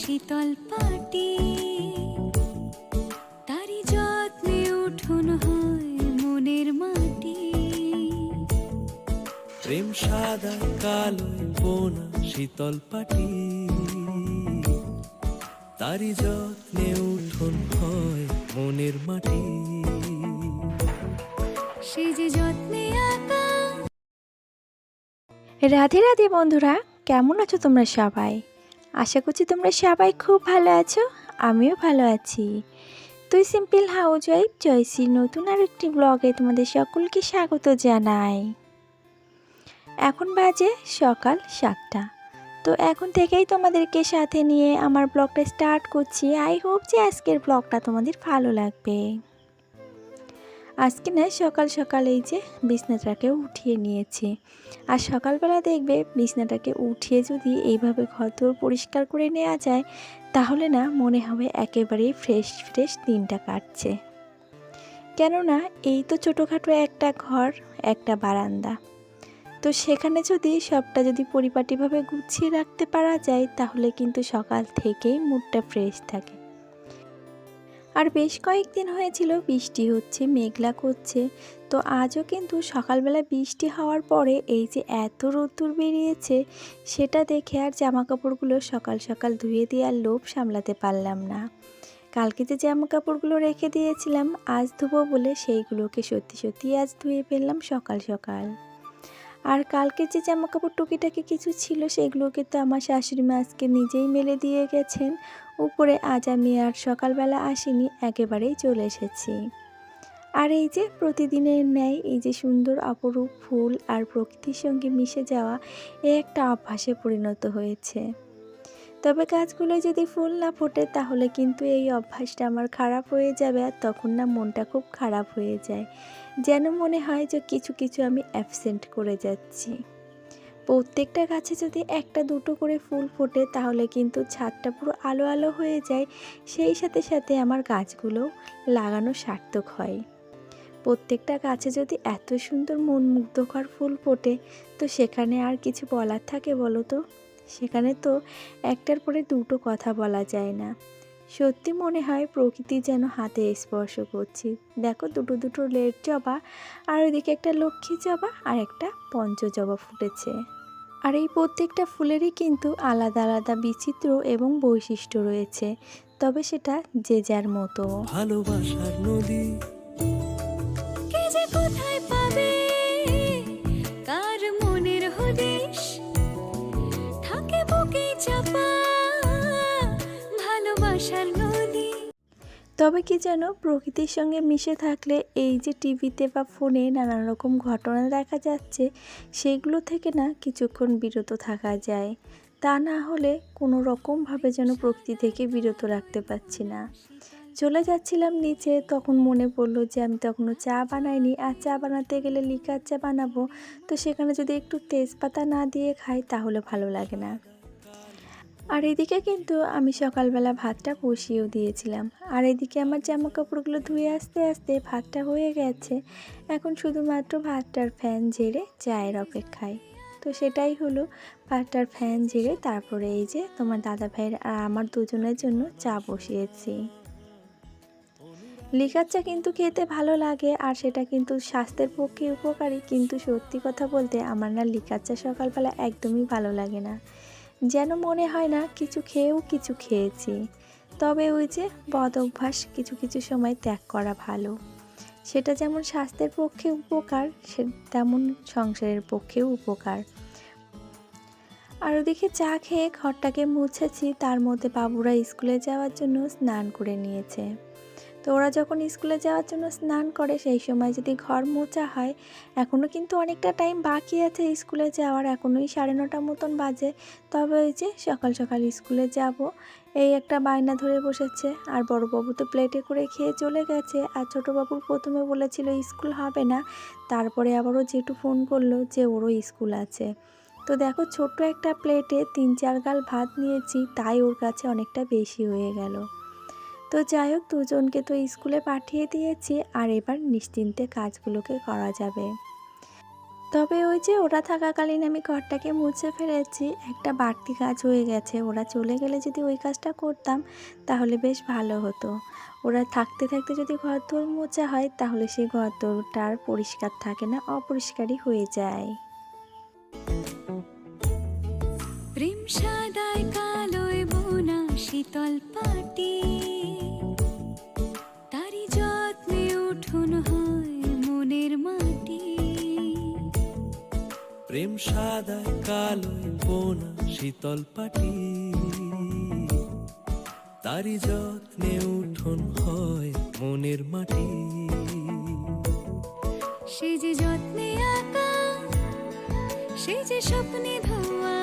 শীতল পাটি। তারি যত্নে উঠুন হয় মনের মাটি। প্রেম সাদা কালো বোনা শীতল পাটি। তারি যত্নে উঠোন হয় মনের মাটি। সে যে যত্নে আঁকা। রাধে রাধে বন্ধুরা কেমন আছো তোমরা সবাই? আশা করছি তোমরা সবাই খুব ভালো আছো, আমিও ভালো আছি। তুই সিম্পল হাউস ওয়াইফ জয়সির নতুন আর একটি ব্লগে তোমাদের সকলকে স্বাগত জানাই। এখন বাজে সকাল সাতটা। তো এখন থেকেই তোমাদেরকে সাথে নিয়ে আমার ব্লগটা স্টার্ট করছি। আই হোপ যে আজকের ব্লগটা তোমাদের ভালো লাগবে। আজকে না সকাল সকাল এই যে বিছনাটাকে উঠিয়ে নিয়েছি। আর সকালবেলা দেখবে বিছনাটাকে উঠিয়ে যদি এইভাবে ঘর ঘরদোর পরিষ্কার করে নেওয়া যায়, তাহলে না মনে হবে একেবারেই ফ্রেশ ফ্রেশ দিনটা কাটছে। কেননা এই তো ছোটোখাটো একটা ঘর, একটা বারান্দা। তো সেখানে যদি সবটা যদি পরিপাটিভাবে গুছিয়ে রাখতে পারা যায়, তাহলে কিন্তু সকাল থেকেই মুডটা ফ্রেশ থাকে। আর বেশ কয়েকদিন হয়েছিল বৃষ্টি হচ্ছে, মেঘলা করছে। তো আজও কিন্তু সকালবেলা বৃষ্টি হওয়ার পরে এই যে এত রোদ্দুর বেরিয়েছে, সেটা দেখে আর জামা কাপড়গুলো সকাল সকাল ধুয়ে দেওয়ার লোভ সামলাতে পারলাম না। কালকে যে জামা কাপড়গুলো রেখে দিয়েছিলাম, আজ ধুবো বলে সেইগুলোকে সত্যি সত্যি আজ ধুয়ে ফেললাম সকাল সকাল। আর কালকে যে জামা কাপড় টুকিটাকি কিছু ছিল সেগুলোকে তো আমার শাশুড়ি মা আজকে নিজেই মেলে দিয়ে গেছেন। উপরে আজ আমি আর সকালবেলা আসিনি, একেবারেই চলে এসেছি। আর এই যে প্রতিদিনের ন্যায়, এই যে সুন্দর অপরূপ ফুল আর প্রকৃতির সঙ্গে মিশে যাওয়া, এ একটা অভ্যাসে পরিণত হয়েছে। তবে গাছগুলো যদি ফুল না ফোটে, তাহলে কিন্তু এই অভ্যাসটা আমার খারাপ হয়ে যাবে আর তখন না মনটা খুব খারাপ হয়ে যায়। যেন মনে হয় যে কিছু কিছু আমি অ্যাবসেন্ট করে যাচ্ছি। প্রত্যেকটা গাছে যদি একটা, দুটো করে ফুল ফোটে, তাহলে কিন্তু ছাদটা পুরো আলো আলো হয়ে যায়। সেই সাথে সাথে আমার গাছগুলো লাগানো সার্থক হয়। প্রত্যেকটা গাছে যদি এত সুন্দর মন মুগ্ধকর ফুল ফোটে, তো সেখানে আর কিছু বলার থাকে বলো তো? সেখানে তো একটার পরে দুটো কথা বলা যায় না। সত্যি মনে হয় প্রকৃতি যেন হাতে স্পর্শ করছি। দেখো দুটো দুটো লেট জবা, আর ওইদিকে একটা লক্ষ্মী জবা, আর একটা পঞ্চ জবা ফুটেছে। আর এই প্রত্যেকটা ফুলেরই কিন্তু আলাদা আলাদা বিচিত্র এবং বৈশিষ্ট্য রয়েছে। তবে সেটা যে যার মতো। ভালোবাসার নদী। তবে কি যেন প্রকৃতির সঙ্গে মিশে থাকলে এই যে টিভিতে বা ফোনে নানান রকম ঘটনা দেখা যাচ্ছে, সেগুলো থেকে না কিছুক্ষণ বিরত থাকা যায়। তা না হলে কোনো রকমভাবে যেন প্রকৃতি থেকে বিরত রাখতে পারছি না। চলে যাচ্ছিলাম নিচে, তখন মনে পড়ল যে আমি তখনও চা বানাইনি। আর চা বানাতে গেলে লিকার চা বানাবো। তো সেখানে যদি একটু তেজপাতা না দিয়ে খাই, তাহলে ভালো লাগে না। আর এদিকে কিন্তু আমি সকালবেলা ভাতটা বসিয়েও দিয়েছিলাম। আর এদিকে আমার জামা কাপড়গুলো ধুয়ে আসতে আসতে ভাতটা হয়ে গেছে। এখন শুধুমাত্র ভাতটার ফ্যান ঝেড়ে চায়ের অপেক্ষায়। তো সেটাই হলো ভাতটার ফ্যান ঝেড়ে তারপরে এই যে তোমার দাদা ভাইয়ের আর আমার দুজনের জন্য চা বসিয়েছি। লিকার চা কিন্তু খেতে ভালো লাগে আর সেটা কিন্তু স্বাস্থ্যের পক্ষে উপকারী। কিন্তু সত্যি কথা বলতে আমার না লিকার চা সকালবেলা একদমই ভালো লাগে না। যেন মনে হয় না কিছু খেয়েও কিছু খেয়েছি। তবে ওই যে বদ অভ্যাস কিছু কিছু সময় ত্যাগ করা ভালো। সেটা যেমন স্বাস্থ্যের পক্ষে উপকার, সে তেমন সংসারের পক্ষেও উপকার। আর ওদিকে চা খেয়ে ঘরটাকে মুছেছি, তার মধ্যে বাবুরা স্কুলে যাওয়ার জন্য স্নান করে নিয়েছে। তো ওরা যখন স্কুলে যাওয়ার জন্য স্নান করে, সেই সময় যদি ঘর মোছা হয় এখনও কিন্তু অনেকটা টাইম বাকি আছে স্কুলে যাওয়ার। এখনোই সাড়ে নটা মতন বাজে। তবে ওই যে সকাল সকাল স্কুলে যাব, এই একটা বায়না ধরে বসেছে। আর বড়বাবু তো প্লেটে করে খেয়ে চলে গেছে। আর ছোটোবাবুর প্রথমে বলেছিল, স্কুল হবে না। তারপরে আবারও জেঠু ফোন করল যে, ওরও স্কুল আছে। তো দেখো, ছোট্ট একটা প্লেটে তিন চার গাল ভাত নিয়েছি, তাই ওর কাছে অনেকটা বেশি হয়ে গেল। তো যাই হোক, দুজনকে তো স্কুলে পাঠিয়ে দিয়েছি আর এবার নিশ্চিন্তে কাজগুলোকে করা যাবে। তবে ওই যে ওরা থাকাকালীন আমি ঘরটাকে মুছে ফেলেছি, একটা বাড়তি কাজ হয়ে গেছে। ওরা চলে গেলে যদি ওই কাজটা করতাম, তাহলে বেশ ভালো হতো। ওরা থাকতে থাকতে যদি ঘর দোর মোছা হয়, তাহলে সেই ঘর দোরটা আর পরিষ্কার থাকে না, অপরিষ্কারই হয়ে যায়। প্রেম সাদায় কালোয় বোনা শীতল পাটি। প্রেম সাদা কালোয় বোনা শীতল পাটি। তারি যত্নে উঠোন হয় মনের মাটি। সে যে যত্নে আঁকা সে যে স্বপ্নে ধোয়া।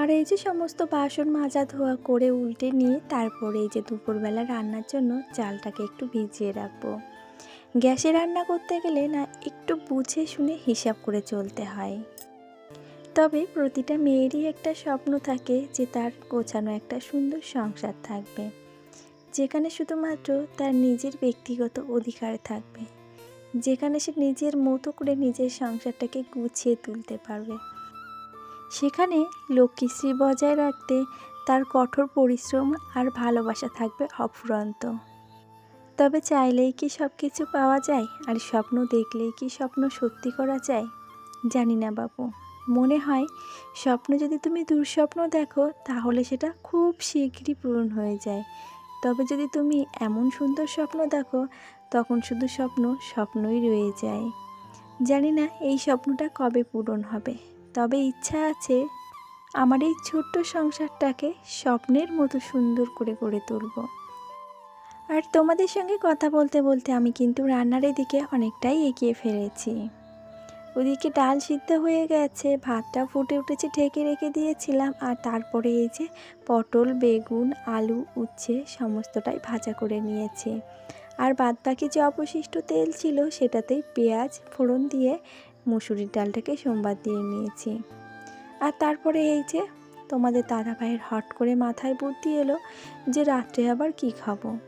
আর এই যে সমস্ত বাসন মাজা ধোয়া করে উল্টে নিয়ে তারপরে এই যে দুপুরবেলা রান্নার জন্য চালটাকে একটু ভিজিয়ে রাখব। গ্যাসে রান্না করতে গেলে না একটু বুঝে শুনে হিসাব করে চলতে হয়। তবে প্রতিটা মেয়েরই একটা স্বপ্ন থাকে যে তার গোছানো একটা সুন্দর সংসার থাকবে। যেখানে শুধুমাত্র তার নিজের ব্যক্তিগত অধিকার থাকবে। যেখানে সে নিজের মতো করে নিজের সংসারটাকে গুছিয়ে তুলতে পারবে। সেখানে লক্ষ্মীশ্রী বজায় রাখতে তার কঠোর পরিশ্রম আর ভালোবাসা থাকবে অফুরন্ত। তবে চাইলেই কি সব কিছু পাওয়া যায়? আর স্বপ্ন দেখলেই কি স্বপ্ন সত্যি করা যায়? জানি না বাবু মনে হয় স্বপ্ন যদি তুমি দুঃস্বপ্ন দেখো, তাহলে সেটা খুব শীঘ্রই পূরণ হয়ে যায়। তবে যদি তুমি এমন সুন্দর স্বপ্ন দেখো, তখন শুধু স্বপ্ন স্বপ্নই রয়ে যায়। জানি না এই স্বপ্নটা কবে পূরণ হবে, তবে ইচ্ছা আছে আমার এই ছোট্ট সংসারটাকে স্বপ্নের মতো সুন্দর করে গড়ে তুলব। আর তোমাদের সঙ্গে কথা বলতে বলতে আমি কিন্তু রান্নার দিকে অনেকটাই এগিয়ে ফেলেছি। ওদিকে ডাল সিদ্ধ হয়ে গেছে। ভাতটা ফুটে উঠেছে, ঢেকে রেখে দিয়েছিলাম। আর তারপরে এই যে পটল, বেগুন, আলু, উচ্ছে সমস্তটাই ভাজা করে নিয়েছি। আর বাদ বাকি যে অবশিষ্ট তেল ছিল, সেটাতেই পেঁয়াজ, ফোড়ন দিয়ে মুসুরির ডালটাকে সোমবার দিয়ে নিয়েছি। আর তারপরে এই যে তোমাদের দাদা ভাইয়ের হট করে মাথায় বুদ্ধি এলো যে রাত্রে আবার কি খাব।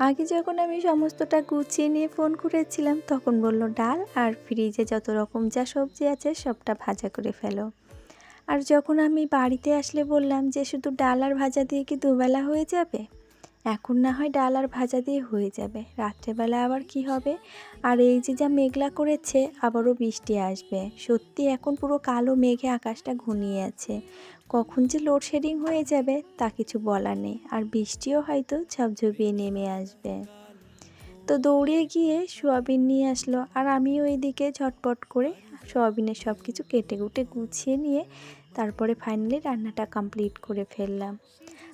আগে যখন আমি সমস্তটা গুছিয়ে নিয়ে ফোন করেছিলাম, তখন বলল, ডাল আর ফ্রিজে যত রকম যা সবজি আছে, সবটা ভাজা করে ফেলো। আর যখন আমি বাড়িতে আসলে বললাম যে, শুধু ডাল আর ভাজা দিয়ে কি দুবেলা হয়ে যাবে? এখন না হয় ডাল আর ভাজা দিয়ে হয়ে যাবে। রাত্রেবেলা আবার কি হবে? আর এই যে যা মেঘলা করেছে, আবারও বৃষ্টি আসবে। সত্যি এখন পুরো কালো মেঘে আকাশটা ঘনিয়ে আছে। কখন যে লোডশেডিং হয়ে যাবে, তা কিছু বলার নেই। আর বৃষ্টিও হয়তো ঝপঝপিয়ে নেমে আসবে। তো দৌড়ে গিয়ে সোয়াবিন নিয়ে আসলো। আর আমিও এইদিকে ঝটপট করে সোয়াবিনের সব কিছু কেটে কুটে গুছিয়ে নিয়ে তারপরে ফাইনালি রান্নাটা কমপ্লিট করে ফেললাম।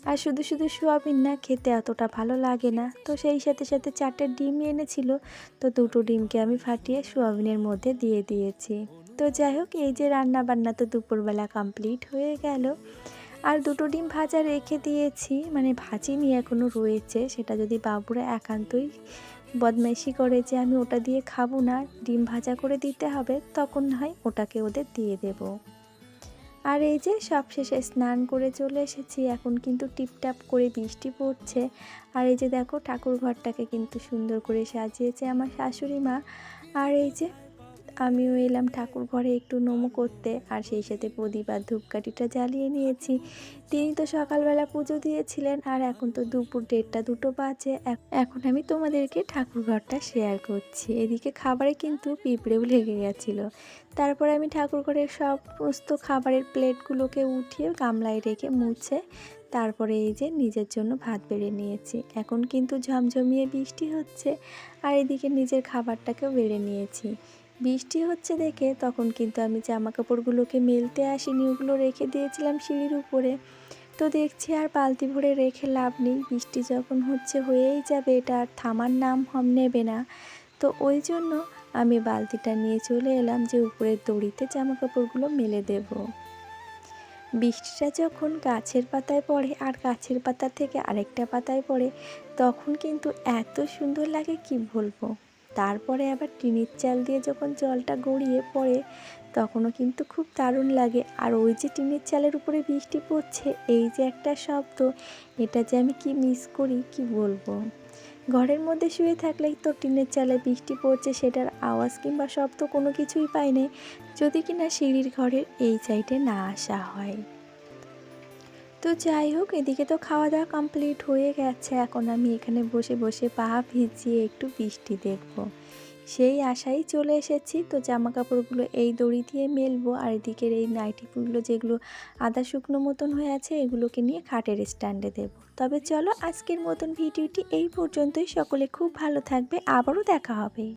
আর শুধু শুধু সোয়াবিন না, খেতে অতটা ভালো লাগে না। তো সেই সাথে সাথে চারটে ডিম এনেছিল, তো দুটো ডিমকে আমি ফাটিয়ে সোয়াবিনের মধ্যে দিয়ে দিয়েছি। তো যাই হোক, এই যে রান্না বান্না তো দুপুরবেলা কমপ্লিট হয়ে গেল। আর দুটো ডিম ভাজা রেখে দিয়েছি মানে ভাজি ভাজিনি এখনও রয়েছে। সেটা যদি বাবুরা একান্তই বদমাইশি করে যে আমি ওটা দিয়ে খাব না, ডিম ভাজা করে দিতে হবে, তখন হয় ওটাকে ওদের দিয়ে দেবো। আর এই যে সব শেষে স্নান করে চলে এসেছি, এখন কিন্তু টিপটাপ করে বৃষ্টি পড়ছে। আর এই যে দেখো ঠাকুর ঘরটাকে কিন্তু সুন্দর করে সাজিয়েছে আমার শাশুড়ি মা। আর এই যে আমিও এলাম ঠাকুর ঘরে একটু নমো করতে, আর সেই সাথে প্রদীপ আর ধূপকাঠিটা জ্বালিয়ে নিয়েছি। তিনি তো সকালবেলা পুজো দিয়েছিলেন, আর এখন তো দুপুর দেড়টা দুটো বাজে। এখন আমি তোমাদেরকে ঠাকুর ঘরটা শেয়ার করছি। এদিকে খাবারে কিন্তু পিঁপড়েও লেগে গেছিল। তারপরে আমি ঠাকুর ঘরের সমস্ত খাবারের প্লেটগুলোকে উঠিয়ে গামলায় রেখে মুছে, তারপরে এই যে নিজের জন্য ভাত বেড়ে নিয়েছি। এখন কিন্তু ঝমঝমিয়ে বৃষ্টি হচ্ছে, আর এদিকে নিজের খাবারটাকেও বেড়ে নিয়েছি। বৃষ্টি হচ্ছে দেখে তখন কিন্তু আমি জামা কাপড়গুলোকে মেলতে আসিনি, ওগুলো রেখে দিয়েছিলাম সিঁড়ির উপরে। তো দেখছি আর বালতি ভরে রেখে লাভ নেই। বৃষ্টি যখন হচ্ছে হয়েই যাবে, এটা আর থামার নাম হম নেবে না। তো ওই জন্য আমি বালতিটা নিয়ে চলে এলাম যে উপরের দড়িতে জামা কাপড়গুলো মেলে দেব। বৃষ্টিটা যখন গাছের পাতায় পড়ে আর গাছের পাতা থেকে আরেকটা পাতায় পড়ে, তখন কিন্তু এত সুন্দর লাগে, কি বলব? তারপরে আবার টিনের চাল দিয়ে যখন জলটা গড়িয়ে পড়ে, তখনও কিন্তু খুব দারুণ লাগে। আর ওই যে টিনের চালের উপরে বৃষ্টি পড়ছে, এই যে একটা শব্দ, এটা যে আমি কি মিস করি, কি বলব? ঘরের মধ্যে শুয়ে থাকলে তো টিনের চালে বৃষ্টি পড়ছে, সেটার আওয়াজ কিংবা শব্দ কোনো কিছুই পাইনি যদি কিনা সিঁড়ির ঘরের এই সাইডে না আসা হয়। তো যাই হোক, এদিকে তো খাওয়া দাওয়া কমপ্লিট হয়ে গেছে। এখন আমি এখানে বসে বসে পা ভিজিয়ে একটু বৃষ্টি দেখব। সেই আশাই চলে এসেছি। তো জামা কাপড়গুলো এই দড়ি দিয়ে মেলবো আর এদিকের এই নাইটিগুলো যেগুলো আদা শুকনো মতন হয়ে আছে, এগুলোকে নিয়ে খাটের স্ট্যান্ডে দেব। তবে চলো আজকের মতন ভিডিওটি এই পর্যন্তই। সকলে খুব ভালো থাকবে। আবারও দেখা হবে।